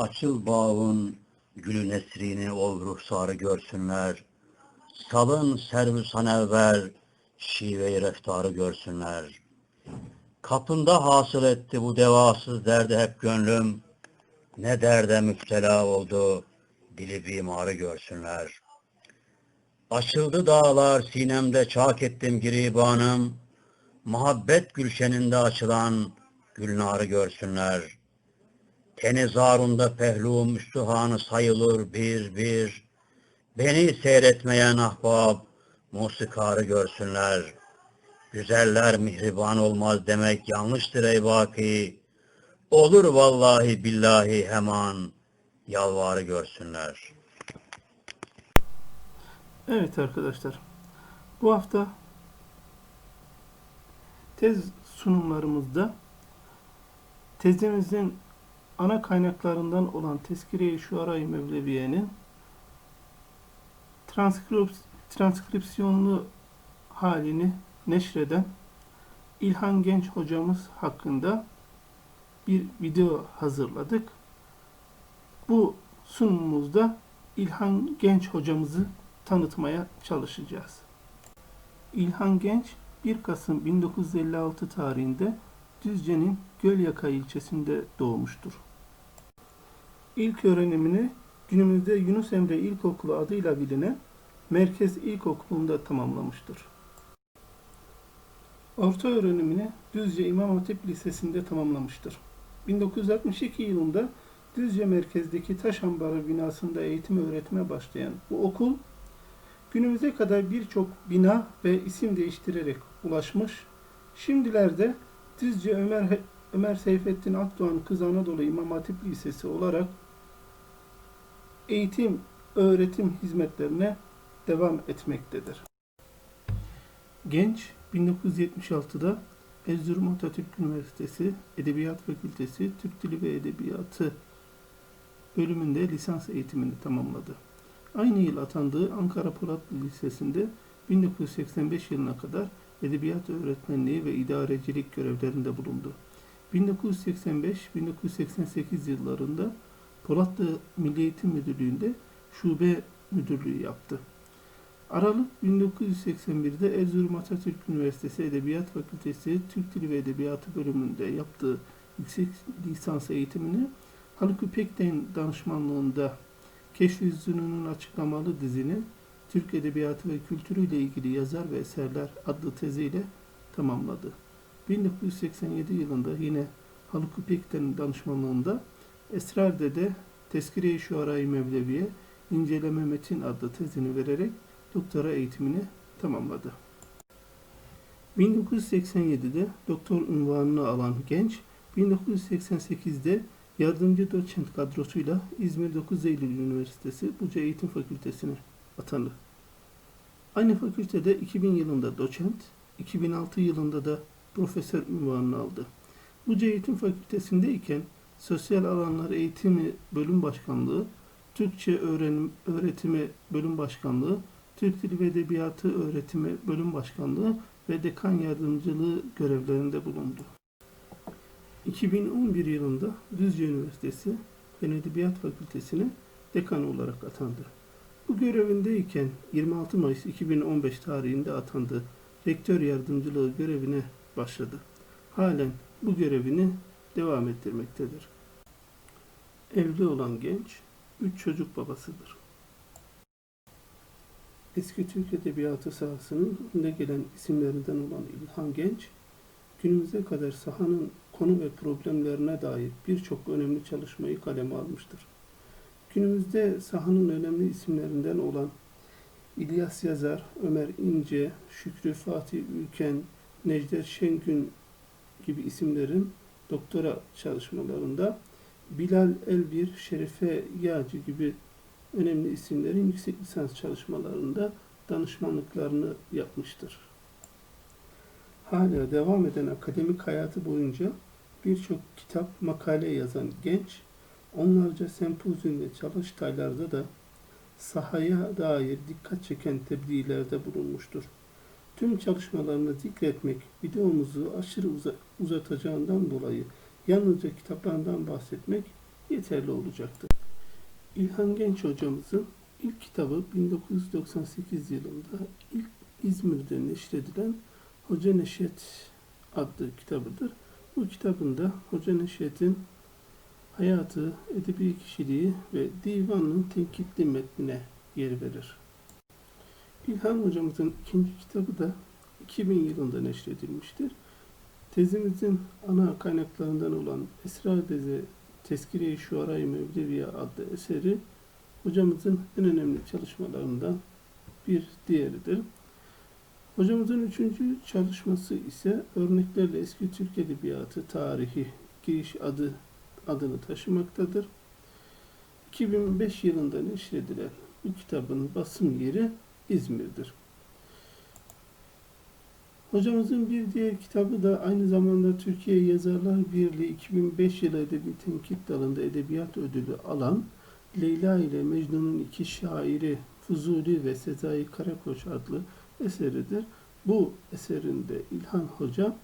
Açıl bağın gülü nesrini ol ruhsarı görsünler. Salın servü sanevver şive-i reftarı görsünler. Kapında hasıl etti bu devasız derde hep gönlüm. Ne derde müptela oldu dili bimarı görsünler. Açıldı dağlar sinemde çak ettim giribanım. Muhabbet gülşeninde açılan gülnarı görsünler. Teni zarunda pehlum üstühanı sayılır bir bir. Beni seyretmeyen ahbab musikarı görsünler. Güzeller mihriban olmaz demek yanlıştır ey vaki. Olur vallahi billahi hemen yalvarı görsünler. Evet arkadaşlar. Bu hafta tez sunumlarımızda tezimizin ana kaynaklarından olan Tezkire-i Şuara-i Mevleviye'nin transkrips transkripsiyonlu halini neşreden İlhan Genç hocamız hakkında bir video hazırladık. Bu sunumumuzda İlhan Genç hocamızı tanıtmaya çalışacağız. İlhan Genç 1 Kasım 1956 tarihinde Düzce'nin Gölyaka ilçesinde doğmuştur. İlk öğrenimini günümüzde Yunus Emre İlkokulu adıyla bilinen Merkez İlkokulu'nda tamamlamıştır. Orta öğrenimini Düzce İmam Hatip Lisesi'nde tamamlamıştır. 1962 yılında Düzce merkezdeki taş ambarı binasında eğitim öğretime başlayan bu okul günümüze kadar birçok bina ve isim değiştirerek ulaşmış. Şimdilerde Düzce Ömer Ömer Seyfettin Akdoğan Kız Anadolu İmam Hatip Lisesi olarak eğitim öğretim hizmetlerine devam etmektedir. Genç 1976'da Erzurum Atatürk Üniversitesi Edebiyat Fakültesi Türk Dili ve Edebiyatı bölümünde lisans eğitimini tamamladı. Aynı yıl atandığı Ankara Polatlı Lisesi'nde 1985 yılına kadar edebiyat öğretmenliği ve idarecilik görevlerinde bulundu. 1985-1988 yıllarında Polatlı Milli Eğitim Müdürlüğü'nde şube müdürlüğü yaptı. Aralık 1981'de Erzurum Atatürk Üniversitesi Edebiyat Fakültesi Türk Dili ve Edebiyatı bölümünde yaptığı yüksek lisans eğitimini Haluk İpek'ten danışmanlığında Keşf-i Zünun'un açıklamalı dizini Türk Edebiyatı ve Kültürü ile ilgili yazar ve eserler adlı teziyle tamamladı. 1987 yılında yine Haluk İpek'ten danışmanlığında Esrar'da Tezkire-i Şuara-i Mevleviye İnceleme Metin adlı tezini vererek doktora eğitimini tamamladı. 1987'de doktor unvanını alan genç, 1988'de yardımcı doçent kadrosuyla İzmir 9 Eylül Üniversitesi Buca Eğitim Fakültesine atandı. Aynı fakültede 2000 yılında doçent, 2006 yılında da profesör unvanını aldı. Buca Eğitim Fakültesindeyken Sosyal Alanlar Eğitimi Bölüm Başkanlığı, Türkçe Öğrenim, Öğretimi Bölüm Başkanlığı, Türk Dili ve Edebiyatı Öğretimi Bölüm Başkanlığı ve Dekan Yardımcılığı görevlerinde bulundu. 2011 yılında Düzce Üniversitesi Fen Edebiyat Fakültesine dekan olarak atandı. Bu görevindeyken 26 Mayıs 2015 tarihinde atandı. Rektör yardımcılığı görevine başladı. Halen bu görevini devam ettirmektedir. Evli olan genç, üç çocuk babasıdır. Eski Türk Edebiyatı sahasının önde gelen isimlerinden olan İlhan Genç, günümüze kadar sahanın konu ve problemlerine dair birçok önemli çalışmayı kaleme almıştır. Günümüzde sahanın önemli isimlerinden olan İlyas Yazar, Ömer İnce, Şükrü Fatih Ülken, Necdet Şengün gibi isimlerin doktora çalışmalarında Bilal Elbir, Şerife Yağcı gibi önemli isimlerin yüksek lisans çalışmalarında danışmanlıklarını yapmıştır. Hala devam eden akademik hayatı boyunca birçok kitap, makale yazan genç, onlarca sempozyum ve çalıştaylarda da sahaya dair dikkat çeken tebliğlerde bulunmuştur. Tüm çalışmalarını zikretmek videomuzu aşırı uzatacağından dolayı yalnızca kitaplarından bahsetmek yeterli olacaktır. İlhan Genç hocamızın ilk kitabı 1998 yılında ilk İzmir'de neşredilen Hoca Neşet adlı kitabıdır. Bu kitabında Hoca Neşet'in hayatı, edebi kişiliği ve divanının tenkitli metnine yer verir. İlhan hocamızın ikinci kitabı da 2000 yılında neşredilmiştir. Tezimizin ana kaynaklarından olan Esrar Deze Tezkire-i Şuara-i Mevleviye adlı eseri hocamızın en önemli çalışmalarından bir diğeridir. Hocamızın üçüncü çalışması ise örneklerle eski Türk Edebiyatı tarihi giriş adı adını taşımaktadır. 2005 yılında neşredilen bu kitabın basım yeri İzmir'dir. Hocamızın bir diğer kitabı da aynı zamanda Türkiye Yazarlar Birliği 2005 yılı Edebi Tenkit dalında edebiyat ödülü alan Leyla ile Mecnun'un iki şairi Fuzuli ve Sezai Karakoç adlı eseridir. Bu eserinde İlhan Hoca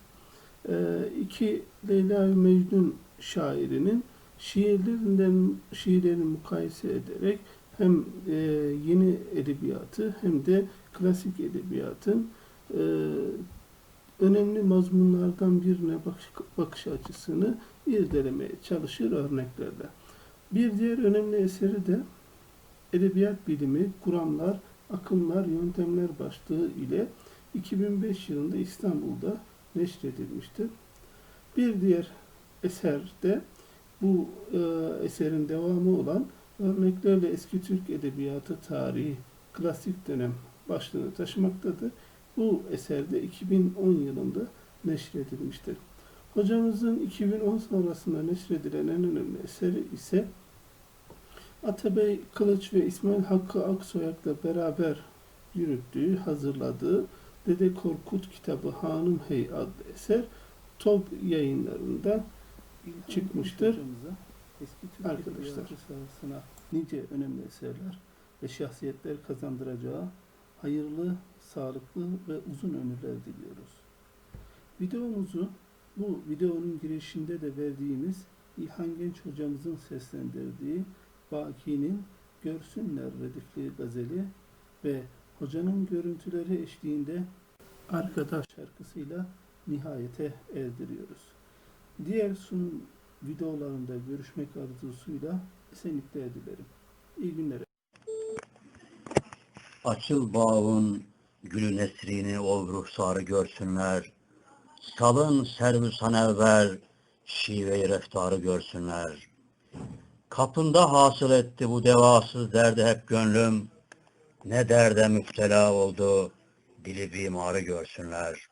e, iki Leyla ve Mecnun şairinin şiirlerinden şiirlerini mukayese ederek hem e, yeni edebiyatı hem de klasik edebiyatın e, önemli mazmunlardan birine bakış, bakış açısını irdelemeye çalışır örneklerle. Bir diğer önemli eseri de Edebiyat Bilimi, Kuramlar, Akımlar, Yöntemler başlığı ile 2005 yılında İstanbul'da neşredilmiştir. Bir diğer eser de bu e, eserin devamı olan örneklerle eski Türk Edebiyatı tarihi klasik dönem başlığını taşımaktadır. Bu eserde 2010 yılında neşredilmiştir. Hocamızın 2010 sonrasında neşredilen en önemli eseri ise Atabey Kılıç ve İsmail Hakkı Aksoyak'la beraber yürüttüğü, hazırladığı Dede Korkut kitabı Hanım Hey adlı eser Top yayınlarında çıkmıştır. Eski Türk Arkadaşlar sahasına nice önemli eserler ve şahsiyetler kazandıracağı hayırlı, sağlıklı ve uzun ömürler diliyoruz. Videomuzu bu videonun girişinde de verdiğimiz İlhan Genç hocamızın seslendirdiği Baki'nin Görsünler redifli gazeli ve hocanın görüntüleri eşliğinde Arkadaş şarkısıyla nihayete erdiriyoruz. Diğer sunum videolarında görüşmek arzusuyla esenlikler dilerim. İyi günler. Açıl bağın gülü nesrini ol ruhsarı görsünler. Salın servü sanevver şive-i reftarı görsünler. Kapında hasıl etti bu devasız derdi hep gönlüm. Ne derde müptela oldu dili bimarı görsünler.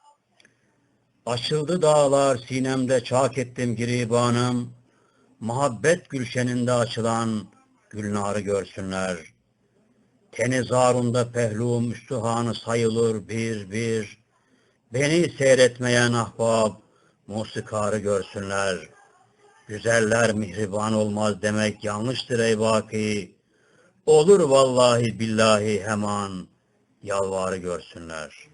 Açıldı dağlar sinemde çak ettim giribanım. Muhabbet gülşeninde açılan gülnarı görsünler. Teni zarunda pehlum üstühanı sayılır bir bir. Beni seyretmeyen ahbab musikarı görsünler. Güzeller mihriban olmaz demek yanlıştır ey baki. Olur vallahi billahi hemen yalvarı görsünler.''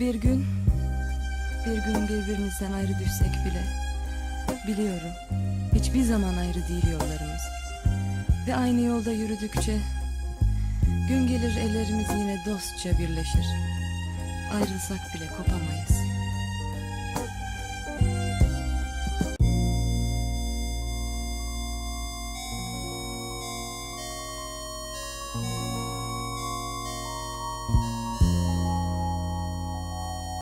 Bir gün, bir gün birbirimizden ayrı düşsek bile, biliyorum, hiçbir zaman ayrı değil yollarımız. Ve aynı yolda yürüdükçe Gün gelir ellerimiz yine dostça birleşir. Ayrılsak bile kopamayız.